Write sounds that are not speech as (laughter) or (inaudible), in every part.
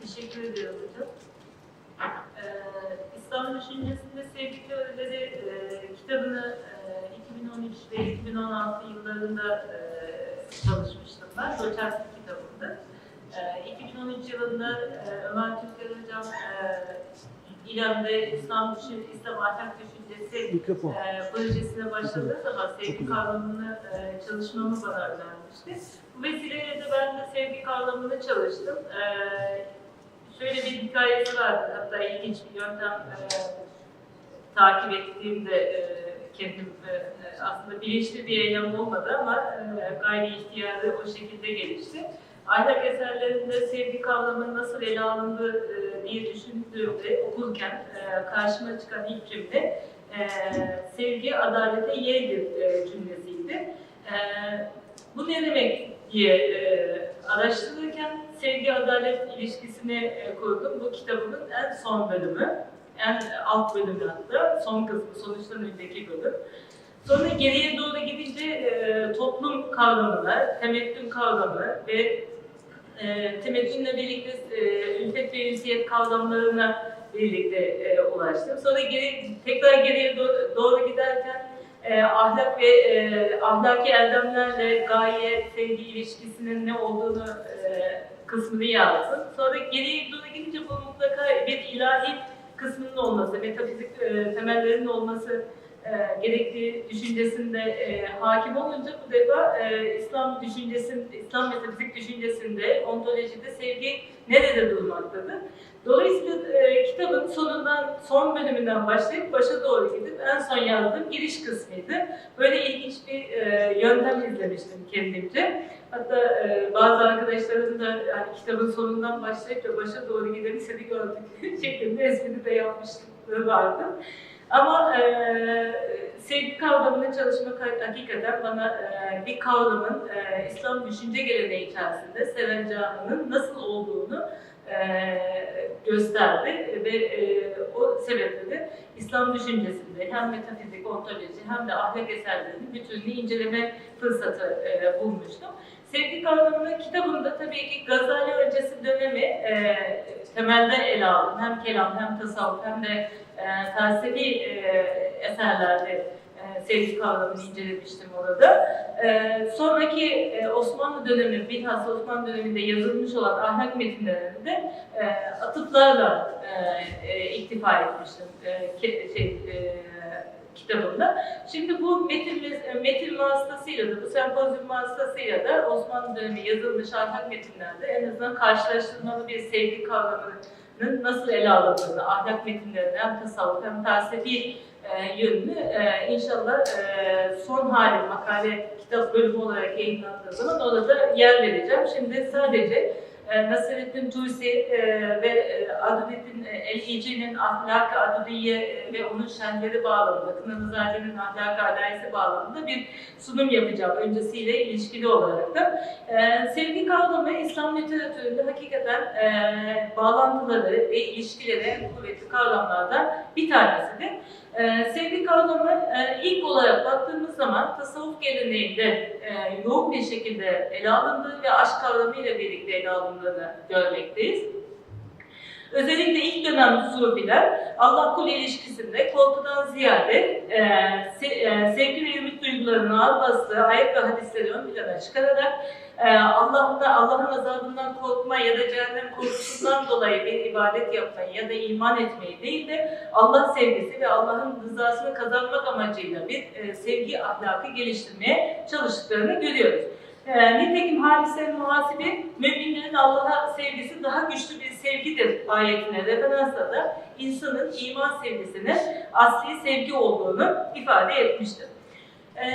Teşekkür ediyorum hocam. Ee, İslam Düşüncesinde Sevgi Teorileri e, kitabını e, 2013 ve 2016 yıllarında e, çalışmıştım ben. Doçentlik kitabında. E, 2013 yılında e, Ömer Türker Hocam e, İran'da İslam, Düşün, İslam Ahlak Düşüncesi Mikrofon. e, projesine başladığı zaman sevgi kavramını e, çalışmamı bana önermişti. Bu vesileyle de ben de sevgi kavramını çalıştım. E, şöyle bir hikayesi vardı, hatta ilginç bir yöntem e, takip ettiğimde e, kendim e, aslında bilinçli bir eylem olmadı ama e, gayri ihtiyarı o şekilde gelişti. Ahlak eserlerinde sevgi kavramının nasıl ele alındığı e, diye düşündüğümde okurken e, karşıma çıkan ilk cümle e, sevgi adalete yeğdir e, cümlesiydi. E, bu ne demek diye e, araştırırken sevgi adalet ilişkisini e, kurdum. Bu kitabımın en son bölümü, en alt bölümü hatta, son kısmı, sonuçtan önceki bölüm. Sonra geriye doğru gidince e, toplum kavramına, temettün kavramı ve e, birlikte e, ülfet ve ünsiyet kavramlarına birlikte e, ulaştım. Sonra geri, tekrar geriye doğru, doğru giderken e, ahlak ve e, ahlaki erdemlerle gaye, sevgi ilişkisinin ne olduğunu e, kısmını yazdım. Sonra geriye doğru gidince bu mutlaka bir ilahi kısmının olması, metafizik e, temellerinin olması e, gerektiği düşüncesinde e, hakim olunca bu defa e, İslam düşüncesinde, İslam metafizik düşüncesinde, ontolojide sevgi nerede durmaktadır? Dolayısıyla e, kitabın sonundan, son bölümünden başlayıp başa doğru gidip en son yazdığım giriş kısmıydı. Böyle ilginç bir e, yöntem izlemiştim kendimce. Hatta e, bazı arkadaşlarım da yani kitabın sonundan başlayıp da başa doğru gideni seni gördük (laughs) şeklinde espri de yapmışlıkları vardı. Ama e, sevgi kavramını çalışmak hakikaten bana e, bir kavramın e, İslam düşünce geleneği içerisinde sevencanının nasıl olduğunu e, gösterdi ve e, o sebeple de İslam düşüncesinde hem metafizik, ontoloji hem de ahlak eserlerinin bütününü inceleme fırsatı e, bulmuştum. Sevgi kavramını kitabımda tabii ki Gazali öncesi dönemi e, temelde ele aldım. Hem kelam hem tasavvuf hem de e, felsefi e, eserlerde e, sevgi kavramını incelemiştim orada. E, sonraki e, Osmanlı dönemi, bilhassa Osmanlı döneminde yazılmış olan ahlak metinlerinde e, atıflarla e, e, iktifa etmiştim e, şey, e, kitabımda. Şimdi bu metin, metin vasıtasıyla da, bu sempozyum vasıtasıyla da Osmanlı dönemi yazılmış ahlak metinlerde en azından karşılaştırmalı bir sevgi kavramının nasıl ele alındığını, ahlak metinlerinde hem tasavvuf hem felsefi e, yönünü e, inşallah e, son hali makale kitap bölümü olarak yayınlandığı zaman orada yer vereceğim. Şimdi sadece e, Nasreddin Tusi e, ve e, Aduddin El-İci'nin ahlak-ı adudiye e, ve onun şenleri bağlamında, Kınalızade'nin ahlak-ı alayesi bağlamında bir sunum yapacağım öncesiyle ilişkili olarak da. E, sevgi kavramı İslam literatüründe hakikaten bağlantıları ve ilişkileri kuvvetli kavramlardan bir tanesidir. Ee, kavramı e, ilk olarak baktığımız zaman tasavvuf geleneğinde e, yoğun bir şekilde ele alındığı ve aşk kavramıyla birlikte ele alındığını görmekteyiz. Özellikle ilk dönem Sufiler Allah kul ilişkisinde korkudan ziyade e, se, e, sevgi ve ümit duygularının ağır bastığı ayet ve hadisleri ön plana çıkararak e, Allah'ın Allah'ın azabından korkma ya da cehennem korkusundan dolayı bir ibadet yapmayı ya da iman etmeyi değil de Allah sevgisi ve Allah'ın rızasını kazanmak amacıyla bir e, sevgi ahlakı geliştirmeye çalıştıklarını görüyoruz. E, nitekim hadise muhasibi müminlerin Allah'a sevgisi daha güçlü bir sevgidir ayetine referansla da insanın iman sevgisinin asli sevgi olduğunu ifade etmiştir. E,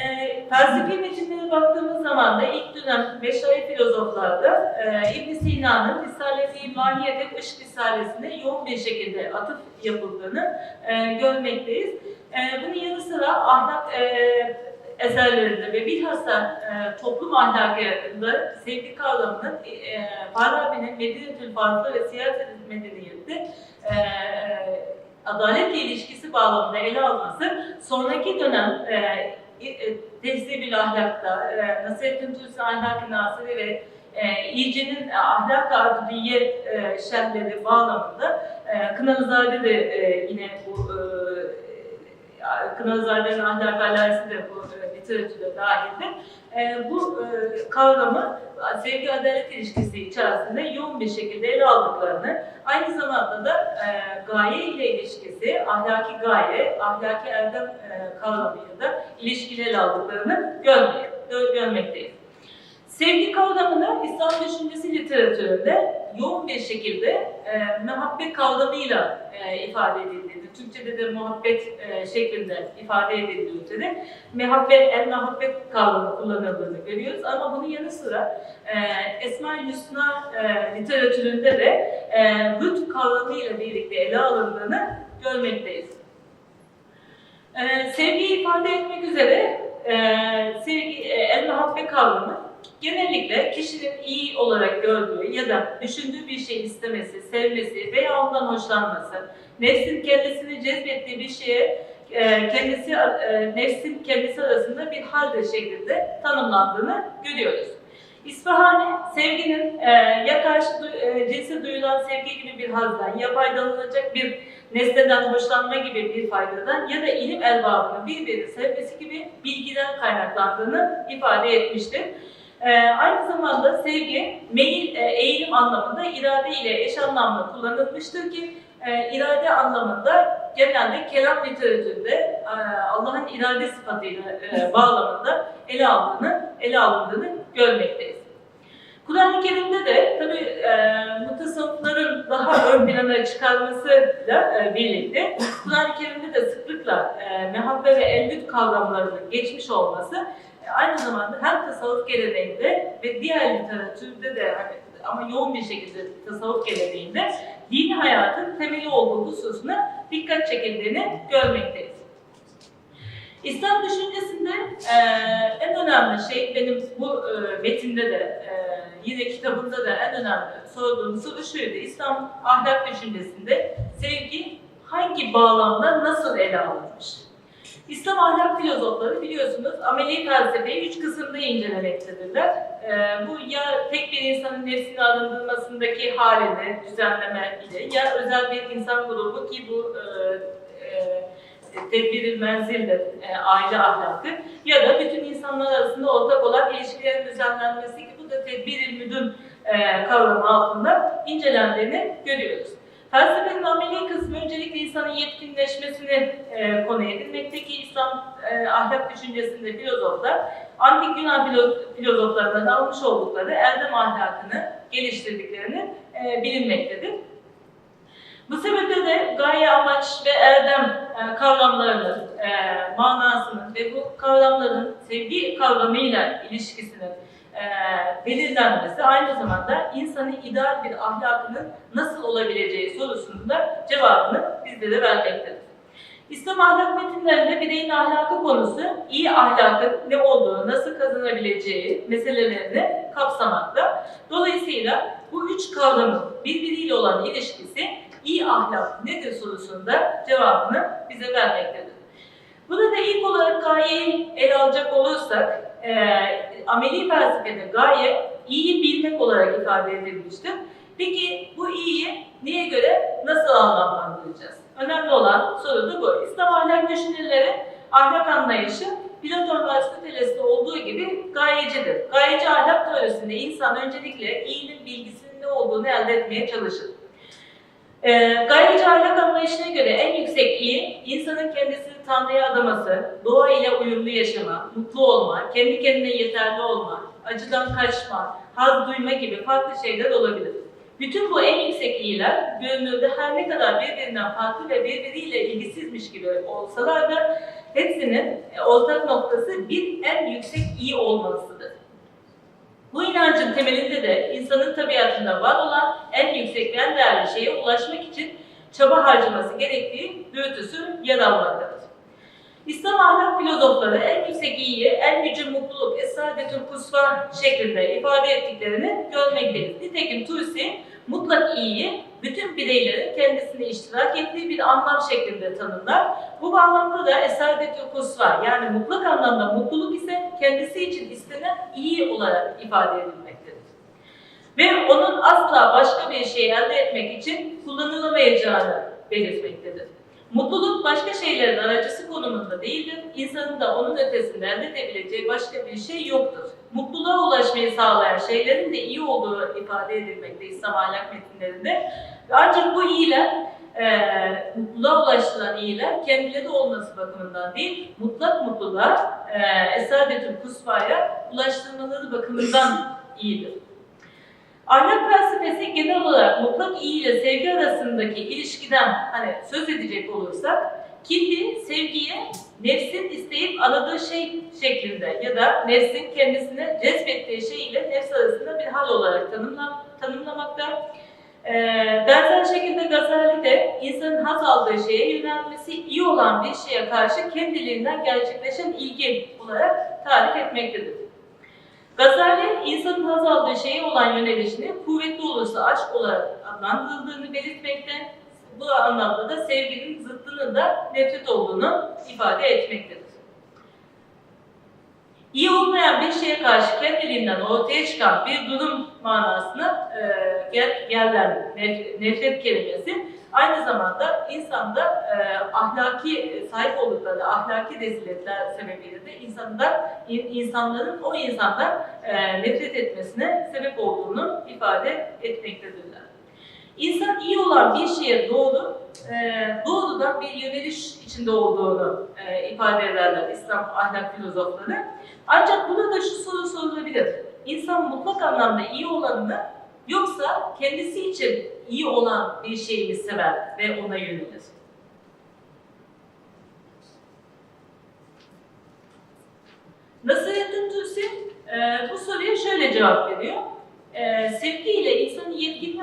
felsefi metinlere baktığımız zaman da ilk dönem meşayi filozoflarda e, ibn Sina'nın Risale-i Mahiyete Işk Risalesi'ne yoğun bir şekilde atıf yapıldığını e, görmekteyiz. E, bunun yanı sıra ahlak e, eserlerinde ve bilhassa e, toplum ahlakında sevgi kavramının e, Farabi'nin Medine-tül Fazla ve Siyaset Medeniyeti e, adaletle ilişkisi bağlamında ele alması sonraki dönem e, e, Tehzib-ül Ahlak'ta, e, Nasrettin Tusi Ahlak-ı Nasiri ve e, İyice'nin e, ahlak adliye e, şerhleri bağlamında e, Kınalızade de e, yine bu e, e, Kınalızade'nin ahlak alerjisi de bu e, literatüre dahildir. E, bu e, kavramı sevgi adalet ilişkisi içerisinde yoğun bir şekilde ele aldıklarını, aynı zamanda da e, gaye ile ilişkisi, ahlaki gaye, ahlaki erdem e, kavramıyla da ilişkili ele aldıklarını görmeye, gö- görmekteyiz. Sevgi kavramını İslam düşüncesi literatüründe yoğun bir şekilde e, muhabbet kavramıyla e, ifade edildiğini, Türkçe'de de muhabbet e, şeklinde ifade edildiğini, muhabbet, el muhabbet kavramı kullanıldığını görüyoruz. Ama bunun yanı sıra e, Esma-i Hüsna e, literatüründe de e, lütf kavramıyla birlikte ele alındığını görmekteyiz. E, sevgiyi ifade etmek üzere e, sevgi, e, el muhabbet kavramı genellikle kişinin iyi olarak gördüğü ya da düşündüğü bir şey istemesi, sevmesi veya ondan hoşlanması, nefsin kendisini cezbettiği bir şeye e, kendisi e, nefsin kendisi arasında bir halde şeklinde tanımlandığını görüyoruz. İsfahani sevginin e, ya karşı cinse duyulan sevgi gibi bir hazdan ya faydalanacak bir nesneden hoşlanma gibi bir faydadan ya da ilim elbabının birbirini sevmesi gibi bilgiden kaynaklandığını ifade etmiştir. Ee, aynı zamanda sevgi, meyil, e, eğilim anlamında irade ile eş anlamlı kullanılmıştır ki e, irade anlamında genelde kelam literatüründe e, Allah'ın irade sıfatıyla e, bağlamında ele aldığını, ele alındığını görmekteyiz. Kur'an-ı Kerim'de de tabi e, mutasavvıfların daha ön plana çıkarmasıyla e, birlikte Kur'an-ı Kerim'de de sıklıkla e, mehabbe ve ellüt kavramlarının geçmiş olması aynı zamanda hem tasavvuf geleneğinde ve diğer literatürde de hani, ama yoğun bir şekilde tasavvuf geleneğinde dini hayatın temeli olduğu hususuna dikkat çekildiğini görmekteyiz. İslam düşüncesinde e, en önemli şey benim bu e, metinde de e, yine kitabında da en önemli sorduğum soru şuydu. İslam ahlak düşüncesinde sevgi hangi bağlamda nasıl ele alınmış? İslam ahlak filozofları biliyorsunuz ameli felsefeyi üç kısımda incelemektedirler. Ee, bu ya tek bir insanın nefsini arındırmasındaki halini düzenleme ile ya özel bir insan grubu ki bu e, e, tedbir menzildir, e, aile ahlakı ya da bütün insanlar arasında ortak olan ilişkilerin düzenlenmesi ki bu da tedbir müdün e, kavramı altında incelendiğini görüyoruz. Felsefenin ameli kısmı öncelikle insanın yetkinleşmesini e, konu edinmekteki İslam e, ahlak düşüncesinde filozoflar, antik Yunan filo- filozoflarından almış oldukları erdem ahlakını geliştirdiklerini e, bilinmektedir. Bu sebeple de gaye, amaç ve erdem e, kavramlarının e, manasının ve bu kavramların sevgi kavramıyla ilişkisinin e, belirlenmesi aynı zamanda insanın ideal bir ahlakının nasıl olabileceği sorusunun da cevabını bizlere vermektedir. İslam ahlak metinlerinde bireyin ahlakı konusu iyi ahlakın ne olduğu, nasıl kazanabileceği meselelerini kapsamakta. Dolayısıyla bu üç kavramın birbiriyle olan ilişkisi iyi ahlak nedir sorusunda cevabını bize vermektedir. Burada da ilk olarak gayeyi ele alacak olursak, e, ameli felsefede gaye iyiyi bilmek olarak ifade edilmiştir. Peki bu iyiyi neye göre nasıl anlamlandıracağız? Önemli olan soru da bu. İslam ahlak düşünürleri ahlak anlayışı Platon ve Aristoteles'te olduğu gibi gayecidir. Gayeci ahlak teorisinde insan öncelikle iyinin bilgisinin ne olduğunu elde etmeye çalışır. E, gayeci ahlak anlayışına göre en yüksek iyi, insanın kendisini Tanrı'ya adaması, doğa ile uyumlu yaşama, mutlu olma, kendi kendine yeterli olma, acıdan kaçma, haz duyma gibi farklı şeyler olabilir. Bütün bu en yüksek iyiler görünürde her ne kadar birbirinden farklı ve birbiriyle ilgisizmiş gibi olsalar da hepsinin e, ortak noktası bir en yüksek iyi olmasıdır. Bu inancın temelinde de insanın tabiatında var olan en yüksek ve en değerli şeye ulaşmak için çaba harcaması gerektiği dürtüsü yer almaktadır. İslam ahlak filozofları en yüksek iyiyi, en yüce mutluluk, esadetül kusva şeklinde ifade ettiklerini görmekteyiz. Nitekim Tusi mutlak iyiyi bütün bireylerin kendisine iştirak ettiği bir anlam şeklinde tanımlar. Bu bağlamda da esadetül kusva yani mutlak anlamda mutluluk ise kendisi için istenen iyi olarak ifade edilmektedir. ve onun asla başka bir şey elde etmek için kullanılamayacağını belirtmektedir. Mutluluk başka şeylerin aracısı konumunda değildir. İnsanın da onun ötesinde elde edebileceği başka bir şey yoktur. Mutluluğa ulaşmayı sağlayan şeylerin de iyi olduğu ifade edilmekte İslam ahlak metinlerinde. Ancak bu iyiler, e, mutluluğa ulaştıran iyiler kendileri olması bakımından değil, mutlak mutluluğa, e, Esadetül Kusva'ya ulaştırmaları bakımından iyidir. Ahlak felsefesi genel olarak mutlak iyi ile sevgi arasındaki ilişkiden hani söz edecek olursak, kimdi sevgiye nefsin isteyip aradığı şey şeklinde ya da nefsin kendisine cezbettiği şey ile nefs arasında bir hal olarak tanımlam tanımlamakta. Ee, benzer şekilde Gazali de insanın haz aldığı şeye yönelmesi iyi olan bir şeye karşı kendiliğinden gerçekleşen ilgi olarak tarif etmektedir. Gazali, insanın haz aldığı şeye olan yönelişini kuvvetli olursa aşk olarak adlandırıldığını belirtmekte, bu anlamda da sevginin zıttının da nefret olduğunu ifade etmektedir. İyi olmayan bir şeye karşı kendiliğinden ortaya çıkan bir durum manasına e, gel, gelen nef- nefret kelimesi aynı zamanda insanda e, ahlaki sahip oldukları ahlaki reziletler sebebiyle de insanda in- insanların o insandan e, nefret etmesine sebep olduğunu ifade etmektedirler. İnsan iyi olan bir şeye doğru, e, doğrudan bir yöneliş içinde olduğunu e, ifade ederler İslam ahlak filozofları. Ancak burada da şu soru sorulabilir. İnsan mutlak anlamda iyi olanını yoksa kendisi için iyi olan bir şeyi sever ve ona yönelir? Nasrettin Tusi e, bu soruya şöyle cevap veriyor. E, sevgi ile insanın yetkinliği,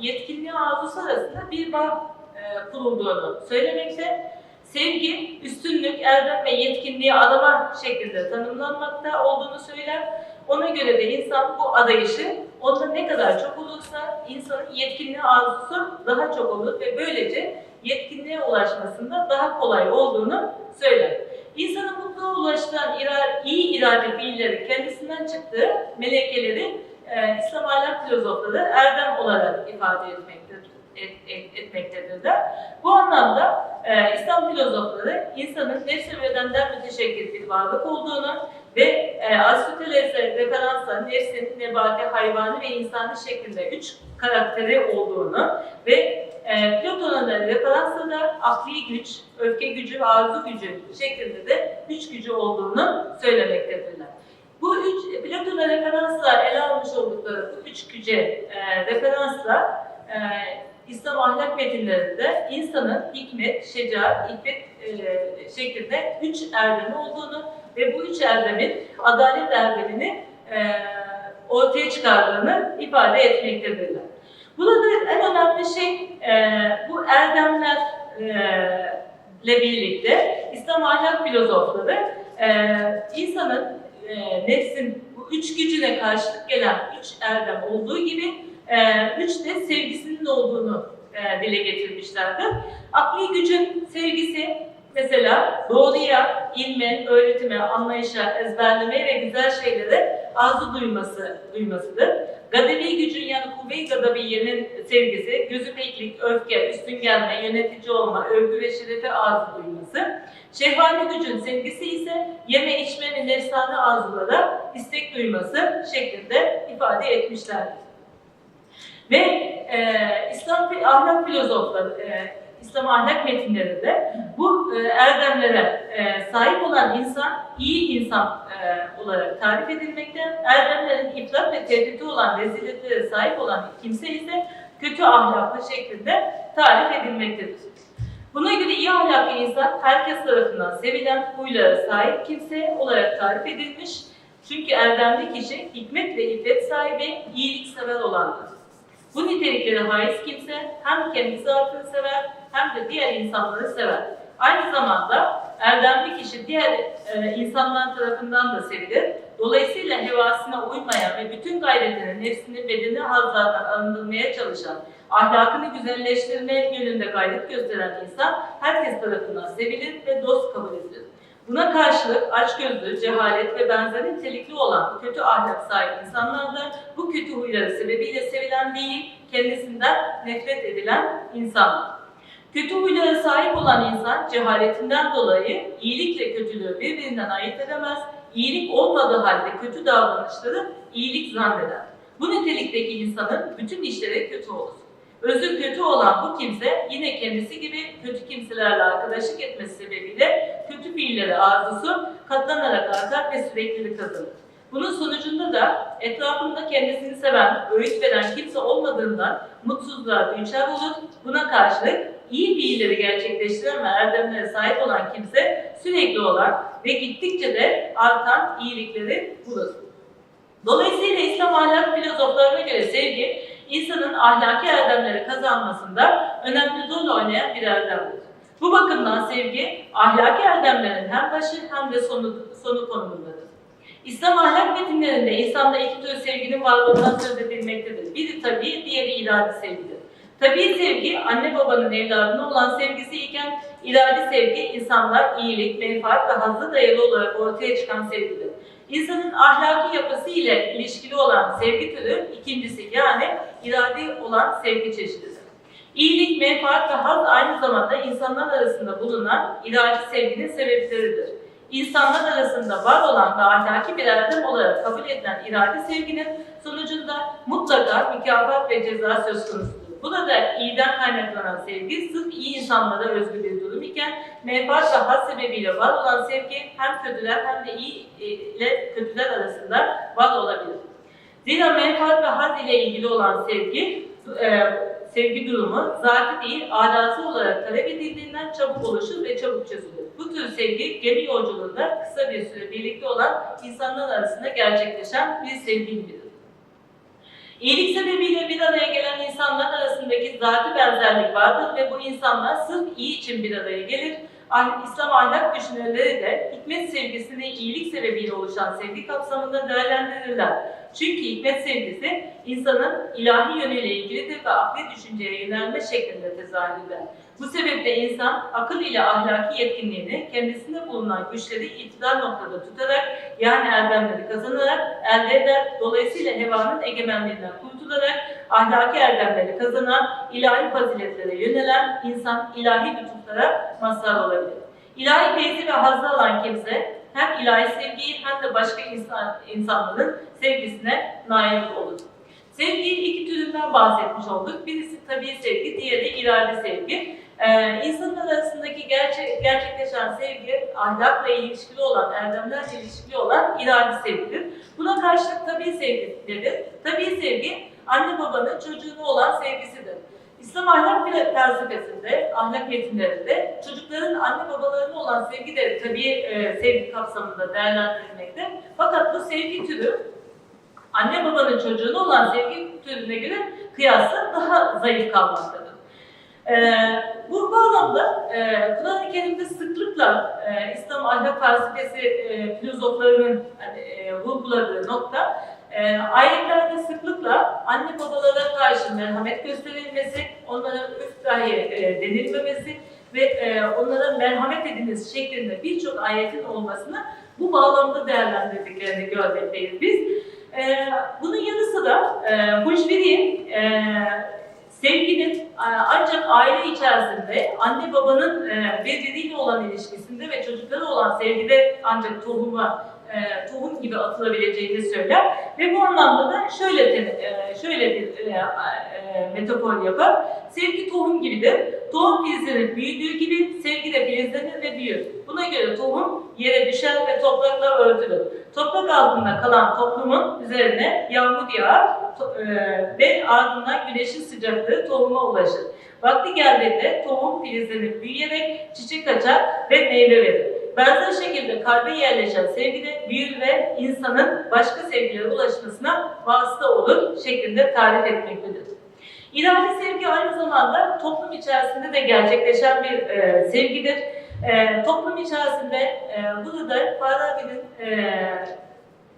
yetkinliği arzusu arasında bir bağ e, kurulduğunu söylemekte. Sevgi, üstünlük, erdem ve yetkinliği arama şeklinde tanımlanmakta olduğunu söyler. Ona göre de insan bu adayışı onda ne kadar çok olursa insanın yetkinliği arzusu daha çok olur ve böylece yetkinliğe ulaşmasında daha kolay olduğunu söyler. İnsanın mutluluğa ulaştıran ira- iyi irade fiilleri kendisinden çıktığı melekeleri e, İslam ahlak filozofları erdem olarak ifade etmektedir. Et, et, etmektedirler. Bu anlamda e, İslam filozofları insanın nefs ve bedenden müteşekkil bir varlık olduğunu ve e, Aristoteles'e referansla nefsin nebati, hayvani ve insani şeklinde üç karakteri olduğunu ve e, Platon'a da referansla da akli güç, öfke gücü ve arzu gücü şeklinde de üç gücü olduğunu söylemektedirler. Bu üç, Platon'a referansla ele almış oldukları bu üç güce e, referansla e, İslam ahlak metinlerinde insanın hikmet, şecaat, iffet e, şeklinde üç erdemi olduğunu ve bu üç erdemin adalet erdemini e, ortaya çıkardığını ifade etmektedirler. Burada en önemli şey e, bu erdemlerle birlikte İslam ahlak filozofları e, insanın e, nefsin bu üç gücüne karşılık gelen üç erdem olduğu gibi e, üç de sevgisinin olduğunu e, dile getirmişlerdir. Akli gücün sevgisi mesela doğruya, ilme, öğretime, anlayışa, ezberlemeye ve güzel şeylere arzu duyması, duymasıdır. Gadebi gücün yani kuvve-i gadabiyenin sevgisi, gözü peklik, öfke, üstün gelme, yönetici olma, övgü ve şerefe arzu duyması. Şehvani gücün sevgisi ise yeme, içme ve nefsane arzulara istek duyması şeklinde ifade etmişlerdir. Ve e, İslam ahlak filozofları, e, İslam ahlak metinlerinde bu e, erdemlere e, sahip olan insan iyi insan e, olarak tarif edilmekte. Erdemlerin ifrat ve tehdidi olan reziletlere sahip olan kimse ise kötü ahlaklı şeklinde tarif edilmektedir. Buna göre iyi ahlaklı insan herkes tarafından sevilen huylara sahip kimse olarak tarif edilmiş. Çünkü erdemli kişi hikmet ve iffet sahibi, iyiliksever olandır. Bu nitelikleri haiz kimse hem kendi zatını sever hem de diğer insanları sever. Aynı zamanda erdemli kişi diğer e, insanlar tarafından da sevilir. Dolayısıyla hevasına uymayan ve bütün gayretini, nefsini, bedeni hazlardan arındırmaya çalışan, ahlakını güzelleştirme yönünde gayret gösteren insan herkes tarafından sevilir ve dost kabul edilir. Buna karşılık açgözlü, cehalet ve benzeri nitelikli olan kötü ahlak sahibi insanlar da bu kötü huyları sebebiyle sevilen değil, kendisinden nefret edilen insanlar. Kötü huylara sahip olan insan cehaletinden dolayı iyilikle kötülüğü birbirinden ayırt edemez, iyilik olmadığı halde kötü davranışları iyilik zanneder. Bu nitelikteki insanın bütün işleri kötü olur. Özü kötü olan bu kimse yine kendisi gibi kötü kimselerle arkadaşlık etmesi sebebiyle kötü fiilleri arzusu katlanarak artar ve süreklilik kazanır. Bunun sonucunda da etrafında kendisini seven, öğüt veren kimse olmadığından mutsuzluğa düçar olur. Buna karşılık iyi fiilleri gerçekleştiren ve erdemlere sahip olan kimse sürekli olan ve gittikçe de artan iyilikleri bulur. Dolayısıyla İslam ahlak filozoflarına göre sevgi, insanın ahlaki erdemleri kazanmasında önemli rol oynayan bir erdemdir. Bu bakımdan sevgi, ahlaki erdemlerin hem başı hem de sonu, sonu konumundadır. İslam ahlak metinlerinde insanda iki tür sevginin varlığından söz edilmektedir. Biri tabii, diğeri iradi sevgidir. Tabii sevgi, anne babanın evladına olan sevgisi iken, iradi sevgi, insanlar iyilik, menfaat ve hazla dayalı olarak ortaya çıkan sevgidir. İnsanın ahlaki yapısı ile ilişkili olan sevgi türü ikincisi yani iradi olan sevgi çeşididir. İyilik, menfaat ve haz aynı zamanda insanlar arasında bulunan iradi sevginin sebepleridir. İnsanlar arasında var olan ve ahlaki bir erdem olarak kabul edilen iradi sevginin sonucunda mutlaka mükafat ve ceza söz konusudur. Burada iyiden kaynaklanan sevgi sırf iyi insanlara özgü bir durum iken menfaat ve haz sebebiyle var olan sevgi hem kötüler hem de iyi ile kötüler arasında var olabilir. Zira menfaat ve haz ile ilgili olan sevgi, e, sevgi durumu zatı değil, adası olarak talep edildiğinden çabuk oluşur ve çabuk çözülür. Bu tür sevgi gemi yolculuğunda kısa bir süre birlikte olan insanlar arasında gerçekleşen bir sevgi gibidir. İyilik sebebiyle bir araya gelen insanlar arasındaki zatı benzerlik vardır ve bu insanlar sırf iyi için bir araya gelir. İslam ahlak düşünürleri de hikmet sevgisini iyilik sebebiyle oluşan sevgi kapsamında değerlendirirler. Çünkü hikmet sevgisi insanın ilahi yönüyle ilgilidir ve akli düşünceye yönelme şeklinde tezahür eder. Bu sebeple insan akıl ile ahlaki yetkinliğini kendisinde bulunan güçleri iktidar noktada tutarak yani erdemleri kazanarak elde eder. Dolayısıyla hevanın egemenliğinden kurtularak ahlaki erdemleri kazanan, ilahi faziletlere yönelen insan ilahi lütuflara mazhar olabilir. İlahi feyzi ve hazzı alan kimse hem ilahi sevgiyi hem de başka insan, insanların sevgisine nail olur. Sevgiyi iki türünden bahsetmiş olduk. Birisi tabii sevgi, diğeri irade sevgi. Ee, insanlar arasındaki gerçek, gerçekleşen sevgi, ahlakla ilişkili olan, erdemlerle ilişkili olan irade sevgidir. Buna karşılık tabii sevgi nedir? Tabii sevgi, anne babanın çocuğuna olan sevgisidir. İslam ahlak felsefesinde, ahlak metinlerinde çocukların anne babalarına olan sevgi de tabii e, sevgi kapsamında değerlendirilmekte. Fakat bu sevgi türü anne babanın çocuğuna olan sevgi türüne göre kıyasla daha zayıf kalmaktadır. Ee, bu bağlamda e, Kur'an-ı Kerim'de sıklıkla e, İslam ahlak felsefesi e, filozoflarının hani, e, vurguladığı nokta e, ayetlerde sıklıkla anne babalara karşı merhamet gösterilmesi, onlara üf dahi e, denilmemesi ve e, onlara merhamet ediniz şeklinde birçok ayetin olmasını bu bağlamda değerlendirdiklerini görmekteyiz biz. E, bunun yanı sıra e, Huşveri e, sevginin e, ancak aile içerisinde anne babanın e, birbiriyle olan ilişkisinde ve çocuklara olan sevgide ancak tohuma e, tohum gibi atılabileceğini söyler ve bu anlamda da şöyle e, şöyle bir e, e, metafor yapar. Sevgi tohum gibidir. Tohum filizlenir büyüdüğü gibi sevgi de filizlenir ve büyür. Buna göre tohum yere düşer ve toprakla örtülür. Toprak altında kalan toplumun üzerine yağmur yağar e, ve ardından güneşin sıcaklığı tohuma ulaşır. Vakti geldiğinde tohum filizlenip büyüyerek çiçek açar ve meyve verir. Benzer şekilde kalbe yerleşen sevgi de büyür ve insanın başka sevgilere ulaşmasına vasıta olur şeklinde tarif etmektedir. İradi sevgi aynı zamanda toplum içerisinde de gerçekleşen bir e, sevgidir. E, toplum içerisinde e, burada Farabi'nin e,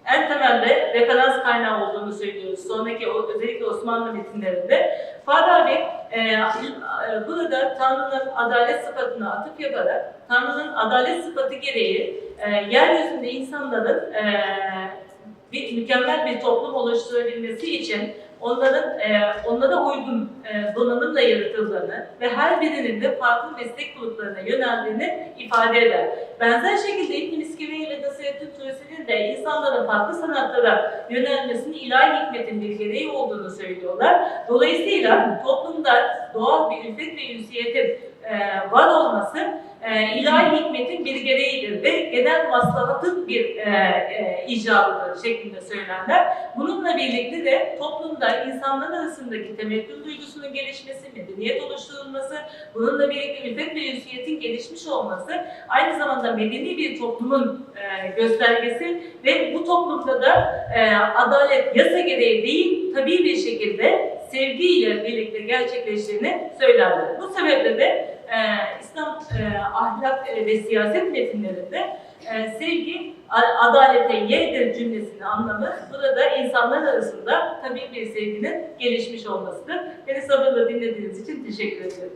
en temelde referans kaynağı olduğunu söylüyoruz. Sonraki özellikle Osmanlı metinlerinde. Farabi e, e, burada Tanrı'nın adalet sıfatına atıf yaparak Tanrı'nın adalet sıfatı gereği e, yeryüzünde insanların e, bir mükemmel bir toplum oluşturabilmesi için onların e, onlara uygun e, donanımla yaratıldığını ve her birinin de farklı meslek gruplarına yöneldiğini ifade eder. Benzer şekilde İbn Miskevey ve Nasirettin Tusi'nin de insanların farklı sanatlara yönelmesinin ilahi hikmetin bir gereği olduğunu söylüyorlar. Dolayısıyla toplumda doğal bir ülfet ve ünsiyetin e, var olması e, ilahi hikmetin bir gereğidir ve genel maslahatın bir e, e, icabıdır şeklinde söylerler. Bununla birlikte de toplumda insanlar arasındaki temettül duygusunun gelişmesi, medeniyet oluşturulması, bununla birlikte ülfet ve ünsiyetin gelişmiş olması aynı zamanda medeni bir toplumun e, göstergesi ve bu toplumda da e, adalet yasa gereği değil, tabii bir şekilde sevgiyle birlikte gerçekleştiğini söylerler. Bu sebeple de e, İslam e, ahlak e, ve siyaset metinlerinde e, sevgi adalete yeğdir cümlesinin anlamı burada insanlar arasında tabii bir sevginin gelişmiş olmasıdır. Beni sabırla dinlediğiniz için teşekkür ederim.